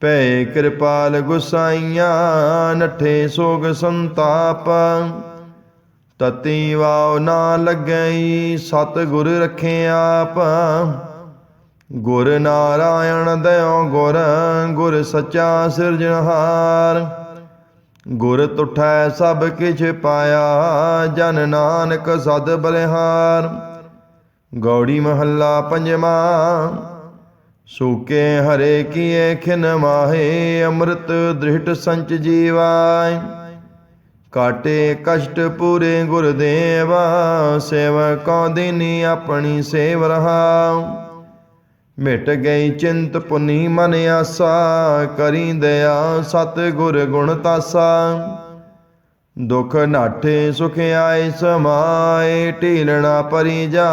ਭੈ ਕਿਰਪਾਲ ਗੁਸਾਈਆਂ, ਨਠੇ ਸੋਗ ਸੰਤਾਪ। ਤਤੀ ਵਾਉ ਨਾ ਲੱਗਈ ਸਤ ਗੁਰ ਰਖੇ ਆਪ। ਗੁਰ ਨਾਰਾਇਣ ਦਇਓ ਗੁਰ ਗੁਰ ਸੱਚਾ ਸਿਰਜਣਹਾਰ। ਗੁਰ ਤੁਠੈ ਸਭ ਕਿਛ ਪਾਇਆ, ਜਨ ਨਾਨਕ ਸਦ ਬਲਿਹਾਰ। ਗੌੜੀ ਮਹੱਲਾ ਪੰਜਵਾਂ ਸੂਕੇ ਹਰੇ ਕੀਏ ਖਿਨ ਮਾਹੇ, ਅੰਮ੍ਰਿਤ ਦ੍ਰਿਹਟ ਸੰਚ ਜੀਵਾਇ ਕਾਟੇ ਕਸ਼ਟ ਪੂਰੇ ਗੁਰਦੇਵਾ ਸੇਵਾ ਸੇਵਕੋ ਦਿਨੀ ਆਪਣੀ ਸੇਵ ਰਹਾਉ। ਮਿਟ ਗਈ ਚਿੰਤ ਪੁਨੀ ਮਨ ਆਸਾ, ਕਰੀ ਦਇਆ ਸਤ ਗੁਰ ਗੁਣ ਤਾਸਾ। ਦੁਖ ਨਾਠੇ ਸੁਖ ਆਏ ਸਮਾਏ, ਢੀਲਣਾ ਪਰੀ ਜਾ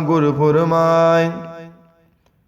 ਗੁਰ ਫੁਰਮਾਏ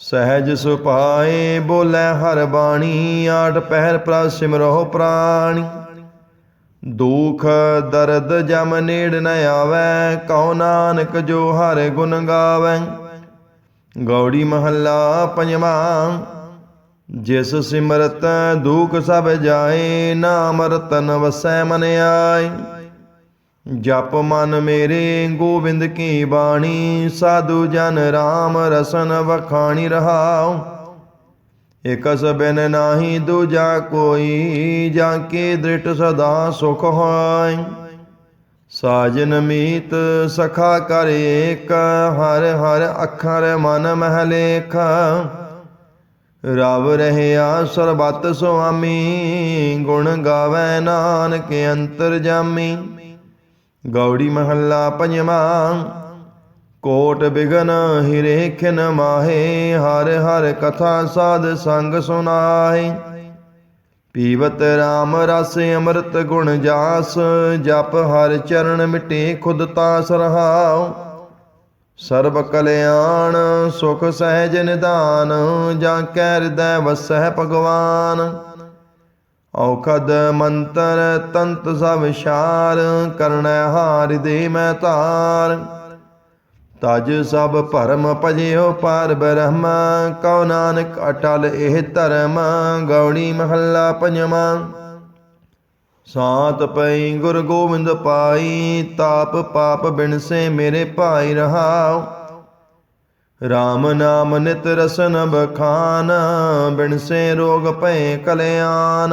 ਸਹਿਜ ਸੁਪਾਏ ਬੋਲੇ ਹਰ ਬਾਣੀ ਆਠ ਪਹਿਰ ਪ੍ਰਭ ਸਿਮਰੋ ਪ੍ਰਾਣੀ। ਦੁਖ ਦਰਦ ਜਮ ਨੇੜ ਨ ਆਵੈ, ਕਉ ਨਾਨਕ ਜੋ ਹਰ ਗੁਣ ਗਾਵੈ। ਗੌੜੀ ਮਹੱਲਾ ਪੰਜਵਾਂ, ਜਿਸ ਸਿਮਰਤ ਦੁਖ ਸਭ ਜਾਏ, ਨਾਮ ਰਤਨ ਵਸੈ ਮਨ ਆਏ। ਜਪ ਮਨ ਮੇਰੇ ਗੋਬਿੰਦ ਕੀ ਬਾਣੀ, ਸਾਧੂ ਜਨ RAM ਰਸਨ ਵਖਾਣੀ ਰਹਾਉ। ਇਕਸ ਬਿਨ ਨਾਹੀ ਦੂਜਾ ਕੋਈ, ਜਾਂ ਕੇ ਦ੍ਰਿਟ ਸਦਾ ਸੁਖ ਹੋਇ। ਸਾਜਨ ਮੀਤ ਸਖਾ ਕਰ ਏਕ, ਹਰ ਹਰ ਅੱਖਰ ਮਨ ਮਹਿ ਲੇਖ ਰਵ ਰਹਿਆ ਸਰਬਤ ਸੁਆਮੀ, ਗੁਣ ਗਾਵੇ ਨਾਨਕ ਅੰਤਰ ਜਾਮੀ। ਗੌੜੀ ਮਹੱਲਾ ਪੰਜਵਾਂ। ਕੋਟ ਬਿਗਨ ਹਿਰੇ ਖਿਨ ਮਾਹੇ, ਹਰ ਹਰ ਕਥਾ ਸਾਧ ਸੰਗ ਸੁਨਾਏ ਪੀਵਤ RAM ਰਸ ਅੰਮ੍ਰਿਤ ਗੁਣ ਜਾਸ, ਜਪ ਹਰ ਚਰਨ ਮਿਟੇ ਖੁਦ ਤਾਸ ਰਹਾਉ। ਸਰਬ ਕਲਿਆਣ ਸੁਖ ਸਹਿਜ ਨਿਦਾਨ ਜਾਂ ਕੈ ਹਿਰਦੈ ਵਸੈ ਭਗਵਾਨ। ਔਖਦ ਮੰਤਰ ਤੰਤ ਸਭ ਵਿਸ਼ਾਰ ਕਰਣੈ ਹਾਰ ਦੇ ਮੈਂ ਤਾਰ ਤਜ ਸਭ ਭਰਮ ਭਜਿਓ ਪਾਰ ਬ੍ਰਹਮ, ਕਉ ਨਾਨਕ ਅਟਲ ਇਹ ਧਰਮ ਗੌੜੀ ਮਹੱਲਾ ਪੰਜਵਾਂ ਸਾਤ ਪਈ ਗੁਰ ਗੋਬਿੰਦ ਪਾਈ, ਤਾਪ ਪਾਪ ਬਿਨਸੇ ਮੇਰੇ ਭਾਈ ਰਹਾਓ RAM ਨਾਮ ਨਿਤ ਰਸਨ ਬਖਾਨ ਬਿਨਸੇ ਰੋਗ ਭੈ ਕਲਿਆਣ।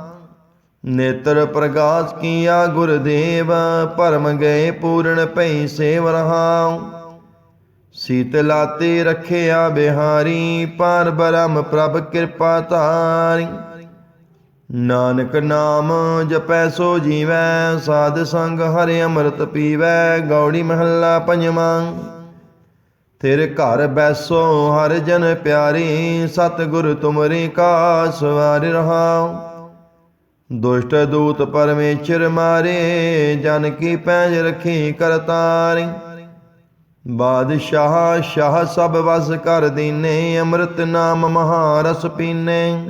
ਨੇਤਰ ਪ੍ਰਗਾਸ ਕੀਆ ਗੁਰਦੇਵ, ਭਰਮ ਗਏ ਪੂਰਨ ਭਈ ਸੇਵ ਰਹਾਉ। ਸੀਤਲਾਤੇ ਰਖਿਆ ਬਿਹਾਰੀ, ਪਰ ਬ੍ਰਹਮ ਪ੍ਰਭ ਕਿਰਪਾ ਧਾਰੀ। ਨਾਨਕ ਨਾਮ ਜਪੈ ਸੋ ਜੀਵੈ, ਸਾਧ ਸੰਗ ਹਰਿ ਅੰਮ੍ਰਿਤ ਪੀਵੈ, ਗੌੜੀ ਮਹੱਲਾ ਪੰਜਵਾਂ। ਤੇਰੇ ਘਰ ਬੈਸੋ ਹਰ ਜਨ ਪਿਆਰੀ, ਸਤਿਗੁਰ ਤੁਮਰੀ ਕਾ ਸਵਾਰ ਰਹਾਉ। ਦੁਸ਼ਟ ਦੂਤ ਪਰਮੇਸ਼ਰ ਮਾਰੇ, ਜਨ ਕੀ ਪੈਜ ਰਖੀ ਕਰਤਾਰੀ ਬਾਦਸ਼ਾਹ, ਸ਼ਾਹ ਸਭ ਵਸ ਕਰ ਦੀਨੇ, ਅੰਮ੍ਰਿਤ ਨਾਮ ਮਹਾਰਸ ਪੀਨੇ।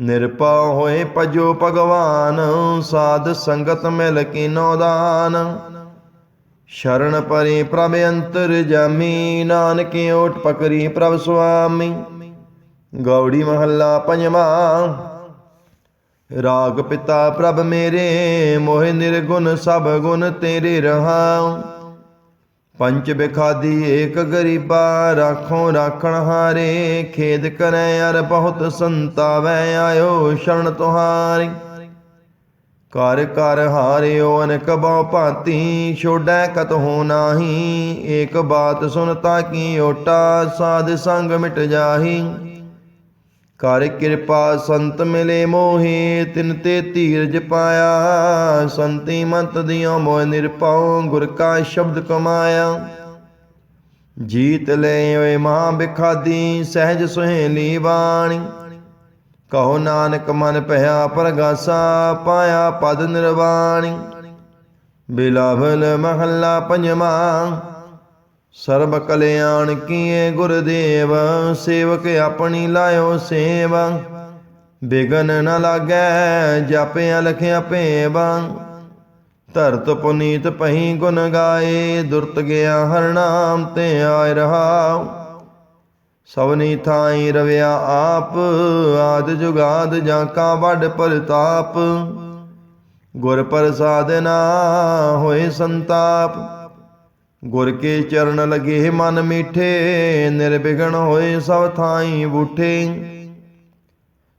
ਨਿਰਪਾ ਹੋਏ ਭਜੋ ਭਗਵਾਨ, ਸਾਧ ਸੰਗਤ ਮਿਲ ਕੀਨੋ ਦਾਨ। ਸ਼ਰਨ ਪਰੇ ਪ੍ਰਭ ਅੰਤਰ ਜਾਮੀ, ਨਾਨਕ ਓਟ ਪਕਰੀ ਪ੍ਰਭ ਸੁਆਮੀ। ਗੌੜੀ ਮਹੱਲਾ ਪੰਜਵਾਂ ਰਾਗ ਪਿਤਾ ਪ੍ਰਭ ਮੇਰੇ, ਮੋਹਿ ਨਿਰਗੁਣ ਸਭ ਗੁਣ ਤੇਰੇ ਰਹਾ ਪੰਚ ਬਿਖਾਦੀ ਏਕ ਗਰੀਬਾ, ਰਾਖੋ ਰਾਖਣ ਹਾਰੇ, ਖੇਦ ਕਰੈ ਅਰ ਬਹੁਤ ਸੰਤਾਵੈ, ਆਇਓ ਸ਼ਰਨ ਤੁਹਾਰੀ। ਕਰ ਕਰ ਹਾਰਿਓ ਅਨਕ ਬਹੁ ਭਾਤੀ, ਛੋੜੈ ਕਤ ਹੋ ਨਾਹੀ, ਏਕ ਬਾਤ ਸੁਨਤਾ ਕੀ ਓਟਾ, ਸਾਧ ਸੰਗ ਮਿਟ ਜਾਹੀ। ਕਰ ਕਿਰਪਾ ਸੰਤ ਮਿਲੇ ਮੋਹੇ, ਤਿਨ ਤੇ ਧੀਰਜ ਪਾਇਆ। ਸੰਤੀ ਮੰਤ ਦਿਓ ਮੋਹ ਨਿਰਪਉ ਗੁਰ ਕਾ ਸ਼ਬਦ ਕਮਾਇਆ। ਜੀਤ ਲੈ ਓਏ ਮਾਂ ਬਿਖਾਦੀ, ਸਹਿਜ ਸੁਹੇਲੀ ਬਾਣੀ। ਕਹੋ ਨਾਨਕ ਮਨ ਭਇਆ ਪਰਗਾਸਾ, ਪਾਇਆ ਪਦ ਨਿਰਵਾਣੀ। ਬਿਲਾਵਲ ਮਹੱਲਾ ਪੰਜਵਾਂ ਸਰਬ ਕਲਿਆਣ ਕੀਏ ਗੁਰਦੇਵ, ਸੇਵਕ ਆਪਣੀ ਲਾਇਓ ਸੇਵਾ। ਬਿਗਨ ਨ ਲਾਗੈ, ਜਪਿ ਲਖਿਆ ਭੇਵਾ ਧਰਤ ਪੁਨੀਤ ਪਹੀ ਗੁਣ ਗਾਏ, ਦੁਰਤ ਗਿਆ ਹਰ ਨਾਮ ਤੇ ਆਇ ਰਹਾਉ। ਸਵਨੀ ਥਾਈ ਰਵਿਆ ਆਪ, ਆਦ ਜੁਗਾਦ ਜਾਂ ਕਾ ਵੱਡ ਪ੍ਰਤਾਪ। ਗੁਰ ਪ੍ਰਸਾਦਨਾ ਹੋਏ ਸੰਤਾਪ। ਗੁਰ ਕੇ ਚਰਨ ਲਗੇ ਮਨ ਮੀਠੇ, ਨਿਰਵਿਘਨ ਹੋਏ ਸਭ ਥਾਈ ਬੂਠੇ।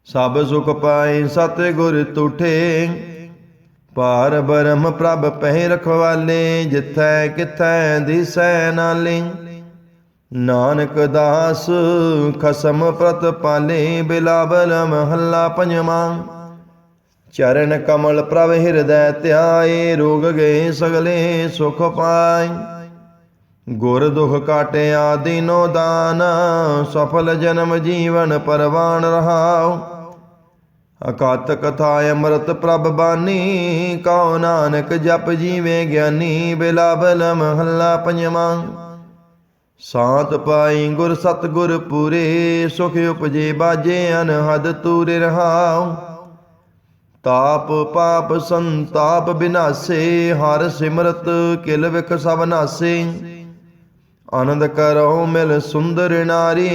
ਸਭ ਸੁਖ ਪਾਏ ਸਤ ਗੁਰ ਤੁਠੇ। ਪਾਰ ਬ੍ਰਹਮ ਪ੍ਰਭ ਪਹਿ ਰਖਵਾਲੇ, ਜਿਥੈ ਕਿਥੈ ਦਿਸੈ ਨਾਲੇ। ਨਾਨਕ ਦਾਸ ਖਸਮ ਪ੍ਰਤ ਪਾਲੇ, ਬਿਲਾਵਲ ਮਹੱਲਾ ਪੰਜਵਾਂ। ਚਰਨ ਕਮਲ ਪ੍ਰਭ ਹਿਰਦੈ ਧਿਆਏ, ਰੋਗ ਗਏ ਸਗਲੇ ਸੁਖ ਪਾਏ। ਗੁਰ ਦੁਖ ਕਾਟਿਆ ਦਿਨੋ ਦਾਨ, ਸਫਲ ਜਨਮ ਜੀਵਨ ਪਰਵਾਨ ਰਹਾਉ। ਅਕਾਤ ਕਥਾ ਅੰਮ੍ਰਿਤ ਪ੍ਰਭ ਬਾਨੀ, ਕਉ ਨਾਨਕ ਜਪ ਜੀਵੇ ਗਿਆਨੀ ਬਿਲਾਵਲ ਮਹੱਲਾ ਪੰਜਵਾਂ। ਸਾਤ ਪਾਈ ਗੁਰ ਸਤ ਗੁਰ ਪੂਰੇ, ਸੁਖ ਉਪਜੇ ਬਾਜੇ ਅਨਹਦ ਤੂਰੇ ਰਹਾਉ। ਤਾਪ ਪਾਪ ਸੰਤਾਪ ਬਿਨਾਸੇ, ਹਰ ਸਿਮਰਤ ਕਿਲ ਵਿਖ ਸਭ ਨਾਸੇ। ਆਨੰਦ ਕਰੋ ਮਿਲ ਸੁੰਦਰ ਨਾਰੀ,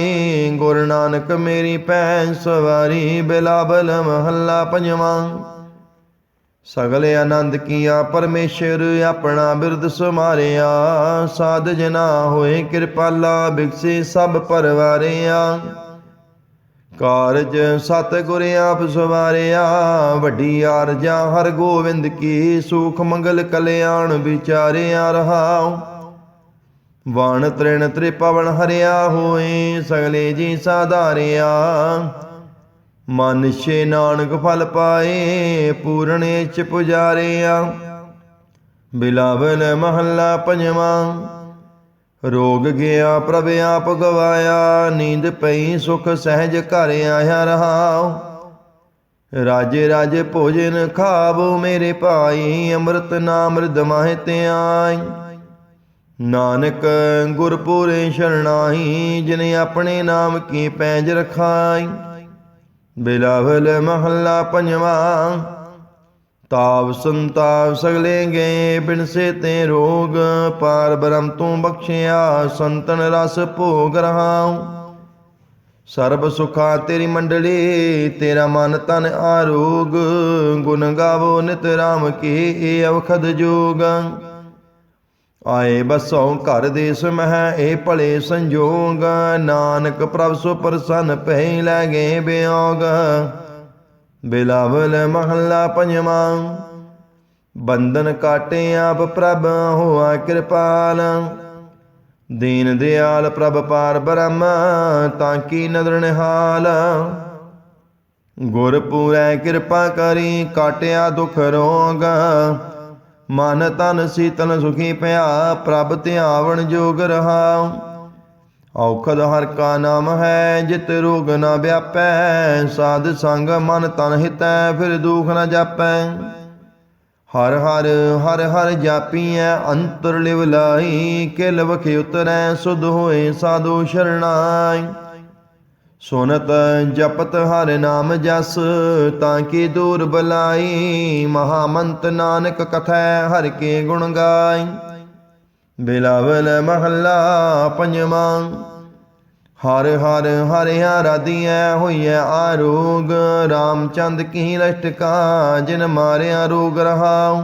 ਗੁਰੂ ਨਾਨਕ ਮੇਰੀ ਭੈਣ ਸਵਾਰੀ, ਬਿਲਾਵਲ ਮਹੱਲਾ ਪੰਜਵਾਂ। ਸਗਲੇ ਆਨੰਦ ਕੀਆ ਪਰਮੇਸ਼ਰ, ਆਪਣਾ ਬਿਰਦ ਸਮਾਰਿਆ ਸਾਧ ਜਨਾ ਹੋਏ ਕਿਰਪਾਲਾ, ਬਿਕਸੇ ਸਭ ਪਰਵਾਰਿਆ। ਕਾਰਜ ਸਤ ਗੁਰ ਆਪ ਸਵਾਰਿਆ, ਵੱਡੀ ਆਰਜਾ ਹਰ ਗੋਵਿੰਦ ਕੀ ਸੁਖ ਮੰਗਲ ਕਲਿਆਣ ਵਿਚਾਰਿਆ ਰਹਾਉ। ਵਣ ਤ੍ਰਿਣ ਤ੍ਰਿਪਵਨ ਹਰਿਆ ਹੋਏ, ਸਗਲੇ ਜੀ ਸਾਧਾਰਿਆ। ਮਨਸ਼ੇ ਨਾਨਕ ਫਲ ਪਾਏ, ਪੂਰਣੇ ਚ ਪੁਜਾਰਿਆ। ਬਿਲਾਵਲ ਮਹੱਲਾ ਪੰਜਵਾਂ, ਰੋਗ ਗਿਆ ਪ੍ਰਭ ਆਪ ਗਵਾਇਆ, ਨੀਂਦ ਪਈ ਸੁਖ ਸਹਿਜ ਘਰ ਆਇਆ ਰਹਾਉ। ਰਾਜੇ ਰਾਜੇ ਭੋਜਨ ਖਾਵੋ ਮੇਰੇ ਭਾਈ, ਅੰਮ੍ਰਿਤ ਨਾਮ ਰਿਦ ਮਾਹਿ ਤੇ ਆਈ ਨਾਨਕ ਗੁਰਪੁਰੇ ਸ਼ਰਣਾਈ, ਜਿਨੇ ਆਪਣੇ ਨਾਮ ਕੀ ਪੈਜ ਰਖਾਈ। ਬਿਲਾਵਲ ਮਹੱਲਾ ਪੰਜਵਾਂ ਤਾਪ ਸੰਤਾਪ ਸਗਲੇ ਗਏ ਬਿਨਸੇ ਤੇ ਰੋਗ, ਪਾਰ ਬ੍ਰਹਮ ਤੂੰ ਬਖਸ਼ਿਆ, ਸੰਤਨ ਰਸ ਭੋਗ ਰਹਾਉ। ਸਰਬ ਸੁਖਾ ਤੇਰੀ ਮੰਡਲੀ, ਤੇਰਾ ਮਨ ਤਨ ਆਰੋਗ, ਗੁਣ ਗਾਵੋ ਨਿਤ ਰਾਮ ਕੀ ਏ ਅਵਖਦ ਜੋਗ। ਆਏ ਬਸੋ ਘਰ ਦੇਸ ਮਹਿ ਇਹ ਭਲੇ ਸੰਜੋਗ। ਨਾਨਕ ਪ੍ਰਭ ਸੋ ਪ੍ਰਸੰਨ ਪੈ ਲੈ ਗਏ ਬਿਯੋਗ ਬਿਲਾਵਲ ਮਹੱਲਾ ਪੰਜਵਾਂ। ਬੰਧਨ ਕਾਟੇ ਆਪ ਪ੍ਰਭ ਹੋਆ ਕਿਰਪਾਲ। ਦੀਨ ਦਿਆਲ ਪ੍ਰਭ ਪਾਰ ਬ੍ਰਹਮ, ਤਾਂ ਕੀ ਨਦਰ ਨਿਹਾਲ। ਗੁਰ ਪੂਰੈ ਕਿਰਪਾ ਕਰੀ, ਕਾਟਿਆ ਦੁਖ ਰੋਗ। ਮਨ ਤਨ ਸੀਤਲ ਸੁਖੀ ਪਿਆ, ਪ੍ਰਭ ਧਿਆਵਣ ਜੋਗ ਰਹਾ ਔਖਦ ਹਰ ਕਾ ਨਾਮ ਹੈ, ਜਿਤ ਰੋਗ ਨਾ ਵਿਆਪੈ। ਸਾਧ ਸੰਗ ਮਨ ਤਨ ਹਿਤੈ, ਫਿਰ ਦੁਖ ਨਾ ਜਾਪੈ। ਹਰ ਹਰ ਹਰ ਹਰ ਜਾਪੀਐ, ਅੰਤਰ ਲਿਵ ਲਾਈ ਕਿਲ ਵਖੇ ਉਤਰੈ, ਸੁਧ ਹੋਏ ਸਾਧੂ ਸ਼ਰਣਾਈ। ਸੁਨਤ ਜਪਤ ਹਰ ਨਾਮ ਜਸ, ਤਾਂ ਕੀ ਦੂਰ ਬਲਾਈ? ਮਹਾਮੰਤ ਨਾਨਕ ਕਥੈ ਹਰ ਕੇ ਗੁਣ ਗਾਈ। ਬਿਲਾਵਲ ਮਹੱਲਾ ਪੰਜਵਾਂ, ਹਰ ਹਰ ਹਰਿ ਆਰਾਧੀਐ ਹੋਈਐ ਆਰੋਗ। ਰਾਮਚੰਦ ਕੀ ਲਟਕਾ ਜਿਨ ਮਾਰਿਆ ਰੋਗ ਰਹਾਉ।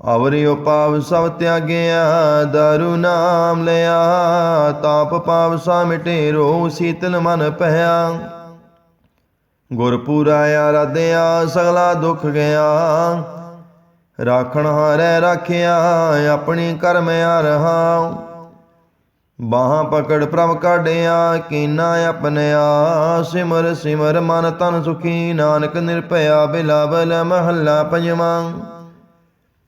ਅਵਰਿ ਪਾਵ ਸਭ ਤਿਆਗਿਆ, ਦਾਰੂ ਨਾਮ ਲਿਆ। ਤਾਪ ਪਾਵ ਸਾ ਮਿਟੇ ਰੋ ਸੀਤਲ ਮਨ ਭਇਆ। ਗੁਰਪੂਰਾ ਆਰਾਧਿਆ, ਸਗਲਾ ਦੁਖ ਗਿਆ। ਰਾਖਣ ਹਾਰੈ ਰਾਖਿਆ, ਆਪਣੀ ਕਰਮ ਆ ਰਹਾ ਬਾਹਾਂ ਪਕੜ ਪ੍ਰਭ ਕਾਢਿਆ, ਕੀਨਾ ਆਪਣਿਆ ਸਿਮਰ ਸਿਮਰ ਮਨ ਤਨ ਸੁਖੀ, ਨਾਨਕ ਨਿਰਭਇਆ, ਬਿਲਾਵਲ ਮਹੱਲਾ ਪੰਜਵਾਂ।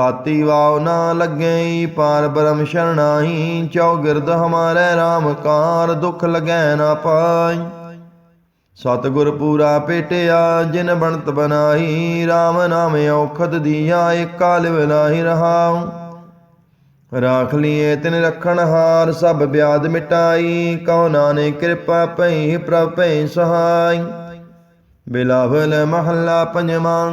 ਤਾਤੀ ਵਾਵ ਨਾ ਲੱਗਈ, ਪਾਰ ਬ੍ਰਹਮ ਸ਼ਰਣਾਈ ਚੌਗਿਰਦ ਹਮਾਰੇ RAM ਕਾਰ, ਦੁਖ ਲਗੈ ਨਾ ਪਾਈ। ਸਤਿਗੁਰ ਪੂਰਾ ਪੇਟਿਆ, ਜਿਨ ਬਣਤ ਬਨਾਈ RAM ਨਾਮ ਔਖਦ ਦੀਆ, ਏਕਾ ਲਿਵ ਲਾਹੀ ਰਹਾਉ। ਰਾਖ ਲੀਏ ਤਿਨ ਰਖਣ ਹਾਰ, ਸਭ ਬਿਆਦ ਮਿਟਾਈ, ਕਉ ਨਾਨਕ ਕਿਰਪਾ ਭਈ ਪ੍ਰਭ ਭਈ ਸਹਾਈ। ਬਿਲਾਵਲ ਮਹੱਲਾ ਪੰਜਵਾਂ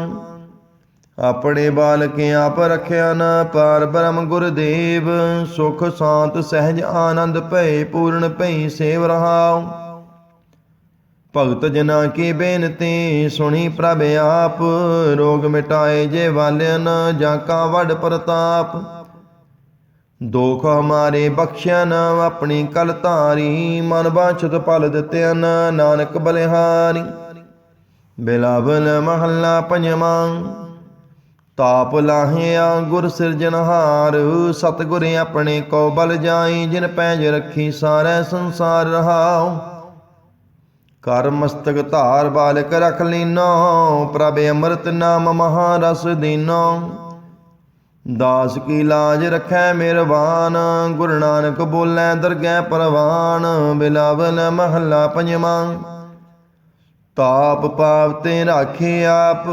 ਆਪਣੇ ਬਾਲਕ ਆਪ ਰਖਿਆ ਨਾ ਪਾਰ ਬ੍ਰਹਮ ਗੁਰਦੇਵ, ਸੁਖ ਸ਼ਾਂਤ ਸਹਿਜ ਆਨੰਦ ਭਏ ਪੂਰਨ ਭਈ ਸੇਵ ਰਹਾਉ। ਭਗਤ ਜਨਾ ਕੀ ਬੇਨਤੀ, ਸੁਣੀ ਪ੍ਰਭ ਆਪ, ਰੋਗ ਮਿਟਾਏ ਜੇ ਵਾਲਿਆਨ ਜਾਂ ਕਾ ਵੱਡ ਪ੍ਰਤਾਪ। ਦੋਖ ਹਮਾਰੇ ਬਖਸ਼ਿਆ ਨਾ ਆਪਣੀ ਕਲ ਧਾਰੀ, ਮਨ ਬਾਛਤ ਪਲ ਦਿੱਤਿਆਨ ਨਾਨਕ ਬਲਿਹਾਰੀ। ਬਿਲਾਵਲ ਮਹੱਲਾ ਪੰਜਵਾਂ। ਤਾਪ ਲਾਹਿਆ ਗੁਰ ਸਿਰਜਨਹਾਰ ਸਤਿਗੁਰ ਆਪਣੇ ਕੋ ਬਲ ਜਾਈ, ਜਿਨ ਪੈਜ ਰੱਖੀ ਸਾਰੇ ਸੰਸਾਰ ਰਹਾਉ। ਕਰ ਮਸਤਕ ਧਾਰ ਬਾਲਕ ਰਖ ਲੀਨੋ ਪ੍ਰਭ ਅੰਮ੍ਰਿਤ ਨਾਮ ਮਹਾਰਸ ਦੀਨੋ ਦਾਸ ਕੀ ਲਾਜ ਰਖੈ ਮਿਹਰਬਾਨ, ਗੁਰੂ ਨਾਨਕ ਬੋਲੇ ਦਰਗਹਿ ਪਰਵਾਨ, ਬਿਲਾਵਲ ਮਹੱਲਾ ਪੰਜਵਾਂ। ਤਾਪ ਪਾਪ ਤੇ ਰਾਖੇ ਆਪ,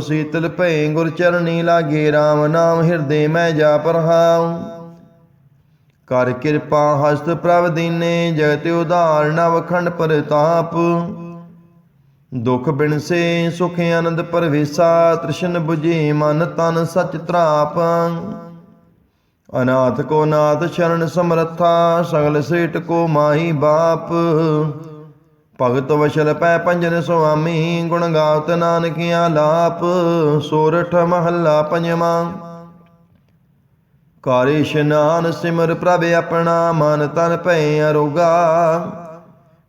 ਸੀਤਲ ਭੈ ਗੁਰ ਚਰਣੀ ਲਾਗੇ RAM ਨਾਮ ਹਿਰਦੇ ਮੈਂ ਜਾਪ ਰਹਾਉ ਕਰ ਕਿਰਪਾ ਹਸਤ ਪ੍ਰਭ ਦੀਨੇ ਜਗਤ ਉਧਾਰ ਨਵ ਖੰਡ ਪ੍ਰਤਾਪ। ਦੁਖ ਬਿਨਸੇ, ਸੁਖ ਆਨੰਦ ਪਰਵੇਸਾ, ਤ੍ਰਿਸ਼ਨ 부ਜੀ ਮਨ ਤਨ ਸਚ ਤਰਾਪ। ਅਨਾਥ ਕੋ ਨਾਥ ਸ਼ਰਨ ਸਮਰਥਾ, ਸਗਲ ਸੇਟ ਕੋ ਮਾਹੀ ਬਾਪ। ਭਗਤ ਵਸ਼ਲ ਪੈ ਪੰਜਨ ਸੁਆਮੀ, ਗੁਣ ਗਾਵਤ ਨਾਨਕ ਲਾਪ, ਸੋਰਠ ਮਹੱਲਾ ਪੰਜਵਾਂ। ਕਰ ਇਸ਼ਨਾਨ ਸਿਮਰ ਪ੍ਰਭ ਆਪਣਾ, ਮਨ ਤਨ ਭੈ ਅਰੋਗਾ।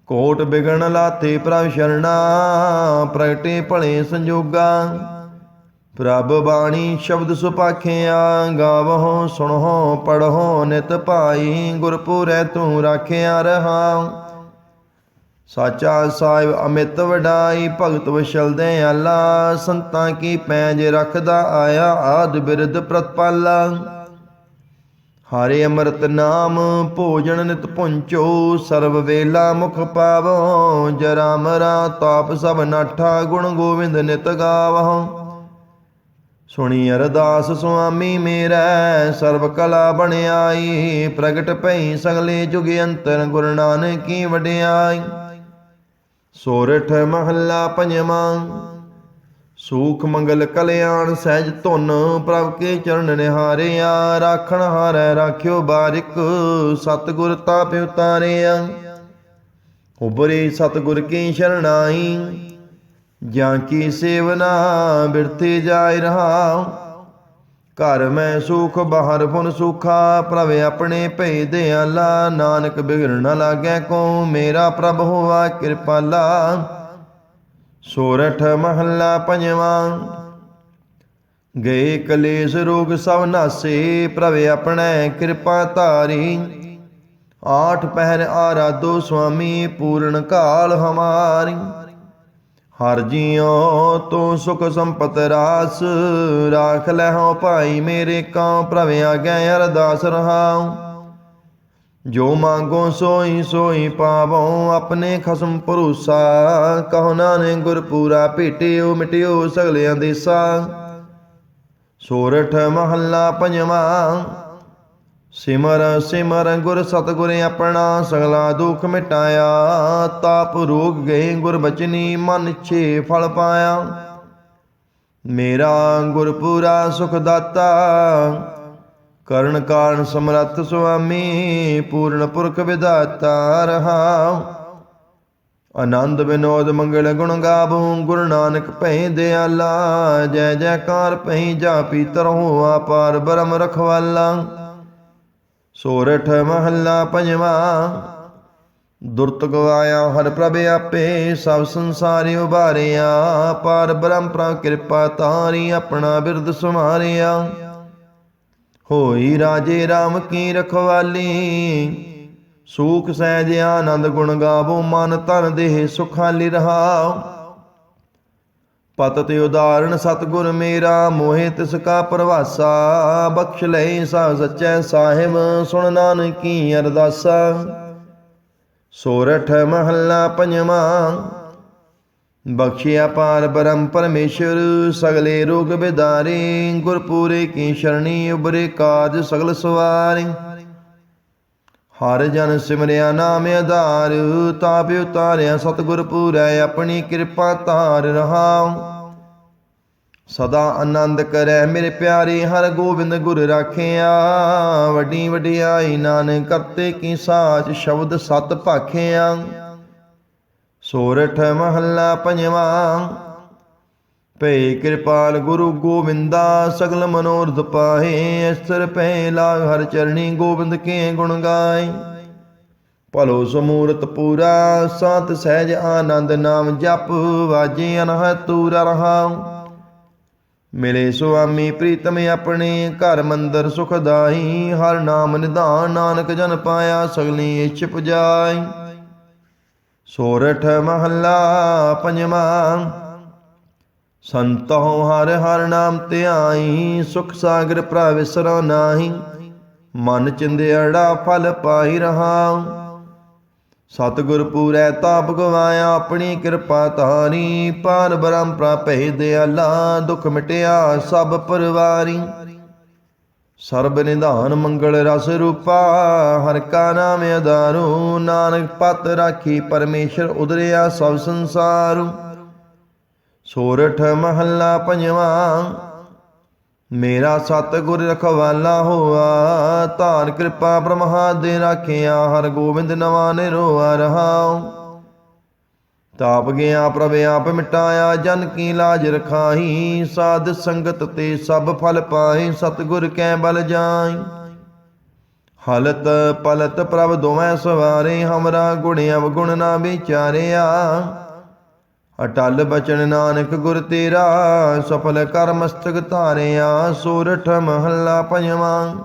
ਕੋਟ ਬਿਗਣ ਲਾਤੇ ਪ੍ਰਭ ਸ਼ਰਣਾ, ਪ੍ਰਗਟੇ ਭਲੇ ਸੰਜੋਗਾ। ਪ੍ਰਭ ਬਾਣੀ ਸ਼ਬਦ ਸੁਪਾਖਿਆ, ਗਾਵਹੁ, ਸੁਣਹੁ, ਪੜਹੁ, ਨਿਤ ਭਾਈ ਗੁਰਪੁਰੈ ਤੂੰ ਰਾਖਿਆ ਰਹਾ। ਸਾਚਾ ਸਾਹਿਬ ਅਮਿਤ ਵਡਾਈ, ਭਗਤ ਵਸ਼ਲ ਆਲਾ ਸੰਤਾਂ ਕੀ ਪੈਜ ਰੱਖਦਾ ਆਇਆ, ਆਦ ਬਿਰਧ ਪ੍ਰਤਪਾਲਾ। ਹਰੇ ਅੰਮ੍ਰਿਤ ਨਾਮ, ਭੋਜਨ ਨਿਤ ਪੁੰਚੋ ਸਰਬ ਵੇਲਾ ਮੁਖ ਪਾਵੋ, ਜਰਾ ਮਰਾ ਤਾਪ ਸਭ ਨਾਠਾ, ਗੁਣ ਗੋਬਿੰਦ ਨਿਤ ਗਾਵਹੁ ਸੁਣੀ ਅਰਦਾਸ ਸੁਆਮੀ ਮੇਰਾ ਸਰਬ ਕਲਾ ਬਣਾਈ ਪ੍ਰਗਟ ਭਈ ਸਗਲੇ ਜੁਗ ਅੰਤਰ ਗੁਰੂ ਨਾਨਕ ਕੀ ਵਡਿਆਈ। ਸੋਰਠ ਮਹੱਲਾ ਪੰਜਵਾਂ। ਸੂਖ ਮੰਗਲ ਕਲਿਆਣ ਸਹਿਜ ਧੁਨ, ਪ੍ਰਭ ਕੇ ਚਰਨ ਨਿਹਾਰਿਆ, ਰਾਖਣ ਹਾਰੈ ਰਾਖਿਓ ਬਾਰਿਕ, ਸਤਿਗੁਰ ਤਾਪ ਉਤਾਰਿਆ ਉਬਰੇ ਸਤਿਗੁਰ ਕੀ ਸ਼ਰਣਾਈ ਜਾਂ ਕੀ ਸੇਵਨਾ ਬਿਰਥੇ ਜਾਇ ਰਹਾ ਘਰ ਮੈਂ ਸੁਖ, ਬਾਹਰ ਫੁਨ ਸੁਖਾ, ਪ੍ਰਭ ਆਪਣੇ ਭਈ ਦਿਆਲਾ ਨਾਨਕ ਬਿਗੜਨ ਨ ਲਾਗੈ ਕੋ ਮੇਰਾ ਪ੍ਰਭ ਹੋਵਾ ਕਿਰਪਾਲਾ। ਸੋਰਠ ਮਹੱਲਾ ਪੰਜਵਾਂ। ਗਏ ਕਲੇਸ਼ ਰੋਗ ਸਭ ਨਾਸੇ, ਪ੍ਰਭ ਆਪਣੇ ਕਿਰਪਾ ਧਾਰੀ। ਆਠ ਪਹਿਰ ਆਰਾਧੋ ਸੁਆਮੀ, ਪੂਰਨ ਕਾਲ ਹਮਾਰੀ। ਹਰ ਜੀਉ ਤੂੰ ਸੁਖ ਸੰਪਤ ਰਾਸ। ਰਾਖ ਲੈ ਭਾਈ ਮੇਰੇ ਕਾਂ ਪ੍ਰਭ ਆਗੇ ਅਰਦਾਸ ਰਹਾਉ। ਜੋ ਮੰਗੋ ਸੋਈ ਸੋਈ ਪਾਵੋ, ਆਪਣੇ ਖਸਮ ਭਰੋਸਾ। ਕਹੋ ਨਾਨਕ ਗੁਰ ਪੂਰਾ ਭੇਟਿਓ ਮਿਟਿਓ ਸਗਲਿਆਂ ਦੇਸਾ ਸੋਰਠ ਮਹੱਲਾ ਪੰਜਵਾਂ ਸਿਮਰ ਸਿਮਰ ਗੁਰ ਸਤਗੁਰ ਆਪਣਾ ਸਗਲਾ ਦੁਖ ਮਿਟਾਇਆ, ਤਾਪ ਰੋਗ ਗਏ ਗੁਰ ਬਚਨੀ ਮਨ ਛੇ ਫਲ ਪਾਇਆ। ਮੇਰਾ ਗੁਰ ਪੂਰਾ ਸੁਖ ਦਾਤਾ, ਕਰਨ ਕਾਰਨ ਸਮਰੱਥ ਸੁਆਮੀ, ਪੂਰਨ ਪੁਰਖ ਵਿਦਾਤਾ ਰਹਾ। ਆਨੰਦ ਵਿਨੋਦ ਮੰਗਲ ਗੁਣ ਗਾਵੋ, ਗੁਰੂ ਨਾਨਕ ਭੈ ਦਿਆਲਾ, ਜੈ ਜੈਕਾਰ ਭੈ ਜਾਪੀ ਤਰਹੁ ਆਪਾਰ ਬਰਮ ਰਖਵਾਲਾ। ਸੋਰਠ ਮਹੱਲਾ ਪੰਜਵਾਂ। ਦੁਰਤ ਗਵਾਇਆ ਹਰ ਪ੍ਰਭ ਆਪੇ, ਸਭ ਸੰਸਾਰੀ ਉਭਾਰਿਆ। ਪਾਰ ਬ੍ਰਹਮ ਪ੍ਰ ਕਿਰਪਾ ਤਾਰੀ ਆਪਣਾ ਬਿਰਦ ਸੁਮਾਰਿਆ ਹੋਈ ਰਾਜੇ RAM ਕੀ ਰਖਵਾਲੀ, ਸੂਖ ਸਹਿਜ ਆਨੰਦ ਗੁਣ ਗਾਵੋ ਮਨ ਤਨ ਦੇਹ ਸੁਖਾਲੀ ਰਹਾਉ ਪਤ ਤੇ ਉਦਾਹਰਣ, ਸਤਗੁਰ ਮੇਰਾ, ਮੋਹਿ ਤਿਸ ਕਾ ਪ੍ਰਵਾਸਾ, ਬਖਸ਼ ਲੈ ਸਾ ਸਚੈ ਸਾਹਿਬ, ਸੁਣ ਨਾਨਕੀ ਅਰਦਾਸਾ। ਸੋਰਠ ਮਹੱਲਾ ਪੰਜਵਾਂ, ਬਖਸ਼ਿਆ ਪਾਰ ਬ੍ਰਹਮ ਪਰਮੇਸ਼ਰ, ਸਗਲੇ ਰੋਗ ਬਿਦਾਰੇ, ਗੁਰਪੂਰੇ ਕੀ ਸ਼ਰਣੀ ਉਬਰੇ ਕਾਜ ਸਗਲ ਸਵਾਰੇ। ਹਰ ਜਨ ਸਿਮਰਿਆ ਨਾਮ ਆਧਾਰ ਤਾਪ ਉਤਾਰਿਆ ਸਤਿਗੁਰ ਪੂਰੈ, ਆਪਣੀ ਕਿਰਪਾ ਧਾਰ ਰਹਾਉ। ਸਦਾ ਆਨੰਦ ਕਰੈ ਮੇਰੇ ਪਿਆਰੇ, ਹਰ ਗੋਬਿੰਦ ਗੁਰ ਰਾਖਿਆ। ਵੱਡੀ ਵਡਿਆਈ ਨਾਨਕ ਕਰਤੇ ਕੀ ਸਾਚ ਸ਼ਬਦ ਸਤ ਭਾਖਿਆ। ਸੋਰਠ ਮਹੱਲਾ ਪੰਜਵਾਂ ਭਈ ਕਿਰਪਾਲ ਗੁਰੂ ਗੋਬਿੰਦਾ, ਸਗਲ ਮਨੋਰਥ ਪਾਹੇ ਅਸਰ ਪੈ ਲਾਗ ਹਰ ਚਰਣੀ ਗੋਬਿੰਦ ਕੇ ਗੁਣ ਗਾਏ ਭਲੋ ਸਮੂਰਤ ਪੂਰਾ, ਸਤ ਸਹਿਜ ਆਨੰਦ ਨਾਮ ਜਪ, ਵਾਜੇ ਅਨਹ ਤੂਰ ਰਹਾਉ। ਮਿਲੇ ਸੁਆਮੀ ਪ੍ਰੀਤਮ ਆਪਣੇ, ਘਰ ਮੰਦਰ ਸੁਖਦਾਈ ਹਰ ਨਾਮ ਨਿਧਾਨ ਨਾਨਕ ਜਨ ਪਾਇਆ, ਸਗਲੀ ਇੱਛ ਪੁਜਾਈ ਸੋਰਠ ਮਹੱਲਾ ਪੰਜਵਾਂ ਸੰਤੋ ਹਰ ਹਰ ਨਾਮ ਧਿਆਈ ਸੁਖ ਸਾਗਰ ਭਰਾ ਵਿਸਰੋ ਨਾਹੀ ਮਨ ਚਿੰਦਿਆੜਾ ਫਲ ਪਾਈ ਰਹਾ ਸਤਿਗੁਰ ਪੂਰੈ ਤਾਪ ਗਵਾਇਆ, ਆਪਣੀ ਕਿਰਪਾ ਤਾਰੀ ਪਾਰ ਬ੍ਰਹਮ ਪ੍ਰਾਪੈ ਦਿਆਲਾ ਦੁਖ ਮਿਟਿਆ ਸਭ ਪਰਵਾਰੀ। ਸਰਬ ਨਿਧਾਨ ਮੰਗਲ ਰਸ ਰੂਪਾ, ਹਰ ਕਾ ਨਾਮ ਅਦਾਰੂ ਨਾਨਕ ਪਤ ਰਾਖੀ, ਪਰਮੇਸ਼ਰ ਉਦਰਿਆ ਸਭ ਸੰਸਾਰੂ। ਸੋਰਠ ਮਹੱਲਾ ਪੰਜਵਾਂ। ਮੇਰਾ ਸਤਿਗੁਰ ਰਖਵਾਲਾ ਹੋਆ ਧਾਰ ਕਿਰਪਾ ਬ੍ਰਹਮਾ ਦੇ ਰਾਖਿਆ ਹਰ ਗੋਬਿੰਦ ਨਵਾ ਨਿਰੋਆ ਰਹਾਉ। ਤਾਪ ਗਿਆ ਪ੍ਰਭ, ਆਪ ਮਿਟਾਇਆ, ਜਨ ਕੀ ਲਾਜ ਰਖਾਈ ਸਾਧ ਸੰਗਤ ਤੇ ਸਭ ਫਲ ਪਾਏ ਸਤਿਗੁਰ ਕੈ ਬਲ ਜਾਈ ਹਲਤ ਪਲਤ ਪ੍ਰਭ ਦੋਵੇਂ ਸਵਾਰੇ, ਹਮਰਾ ਗੁਣ ਅਵਗੁਣ ਨਾ ਵਿਚਾਰਿਆ। ਅਟਲ ਬਚਨ ਨਾਨਕ ਗੁਰ ਤੇਰਾ, ਸਫਲ ਕਰ ਮਸਤਕ ਧਾਰਿਆ, ਸੋਰਠ ਮਹੱਲਾ ਪੰਜਵਾਂ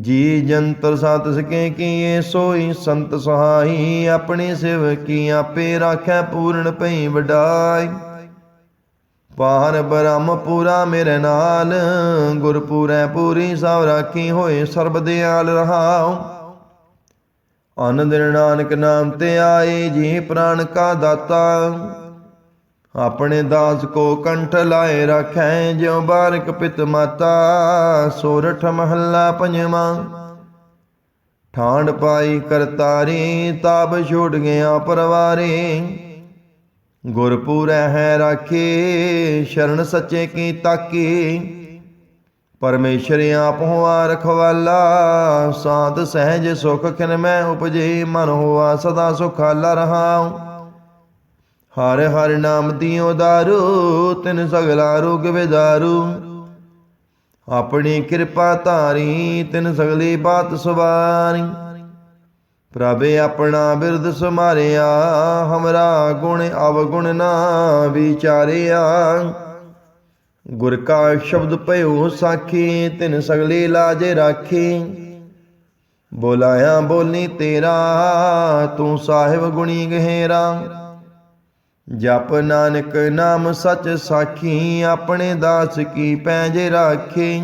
ਜੀ ਜੰਤਰ ਸਤ ਸਕੇ ਕੀਏ ਸੋਈ, ਸੰਤ ਸਹਾਈ, ਆਪਣੇ ਸਿਵ ਸਿਵਕੀ ਆਪੇ ਰਾਖੈ, ਪੂਰਨ ਪਈ ਵਡਾਈ। ਪਾਰ ਬ੍ਰਹਮ ਪੂਰਾ ਮੇਰੇ ਨਾਲ, ਗੁਰਪੂਰੈ ਪੂਰੀ ਸਭ ਰਾਖੀ ਹੋਏ, ਸਰਬ ਦਿਆਲ ਰਹਾਉ। ਅਨ ਦਿਨ ਨਾਨਕ ਨਾਮ ਤੇ ਆਏ, ਜੀ ਪ੍ਰਾਨ ਕਾ ਦਾਤਾ। ਆਪਣੇ ਦਾਸ ਕੋ ਕੰਠ ਲਾਏ ਰਖੈ, ਜਿਉ ਬਾਰਕ ਪਿਤ ਮਾਤਾ। ਸੋਰਠ ਮਹੱਲਾ ਪੰਜਵਾਂ। ਠਾਂਡ ਪਾਈ ਕਰਤਾਰੀ ਤਾਬ ਛੋੜ ਗਿਆ ਪਰਵਾਰੇ। ਗੁਰਪੂਰੈ ਹੈ ਰਾਖੇ, ਸ਼ਰਨ ਸੱਚੇ ਕੀ ਤਾਕੀ। ਪਰਮੇਸ਼ਰ ਆਪ ਹੋਆ ਰਖਵਾਲਾ, ਸਾਧ ਸਹਿਜ ਸੁਖ ਖਿਨ ਮੈਂ ਉਪਜੇ, ਮਨ ਹੋਆ ਸਦਾ ਸੁਖਾਲਾ ਰਹਾਉ। ਹਰ ਹਰ ਨਾਮ ਦਿਓ ਦਾਰੂ, ਤਿਨ ਸਗਲਾ ਰੋਗ ਵਿਦਾਰੂ। ਆਪਣੀ ਕਿਰਪਾ ਧਾਰੀ, ਤਿਨ ਸਗਲੀ ਬਾਤ ਸੁਵਾਰੀ। ਪ੍ਰਭੇ ਆਪਣਾ ਬਿਰਦ ਸਮਾਰਿਆ ਹਮਰਾ ਗੁਣ ਅਵਗੁਣ ਨਾ ਵਿਚਾਰਿਆ। ਗੁਰ ਕਾ ਸ਼ਬਦ ਭਇਓ ਸਾਖੀ, ਤਿਨ ਸਗਲੀ ਲਾਜ ਰਾਖੀ। ਬੋਲਾਇਆ ਬੋਲੀ ਤੇਰਾ, ਤੂੰ ਸਾਹਿਬ ਗੁਣੀ ਗਹਿਰਾ। ਜਪ ਨਾਨਕ ਨਾਮ ਸਚ ਸਾਖੀ, ਆਪਣੇ ਦਾਸ ਕੀ ਪੈਜ ਰਾਖੀ।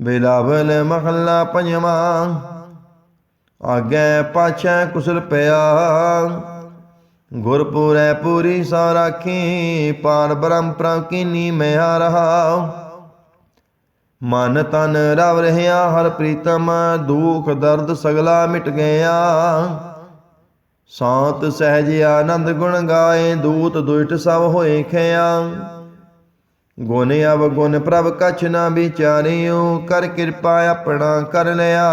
ਬਿਲਾਵਲ ਮਹੱਲਾ ਪੰਜਵਾਂ, ਆਗੇ ਪਾਛੈ ਕੁਸਲ ਪਿਆ। ਗੁਰਪੁਰੈ ਪੂਰੀ ਸੋ ਰਾਖੀ ਪਾਰ ਬ੍ਰਹਮ ਪ੍ਰਭ ਕੀਨੀ ਮੈਂ ਰਹਾ ਮਨ ਤਨ ਰਵ ਰਹਿਆ, ਹਰ ਪ੍ਰੀਤਮ ਦੁਖ ਦਰਦ ਸਗਲਾ ਮਿਟ ਗਿਆ। ਸਾਤ ਸਹਿਜ ਆਨੰਦ ਗੁਣ ਗਾਏ, ਦੂਤ ਦੁਇਟ ਸਭ ਹੋਏ ਖਿਆ। ਗੁਣ ਅਵ ਗੁਣ ਪ੍ਰਭ ਕਛ ਨਾ ਵਿਚਾਰਿਓ, ਕਰ ਕਿਰਪਾ ਆਪਣਾ ਕਰ ਲਿਆ।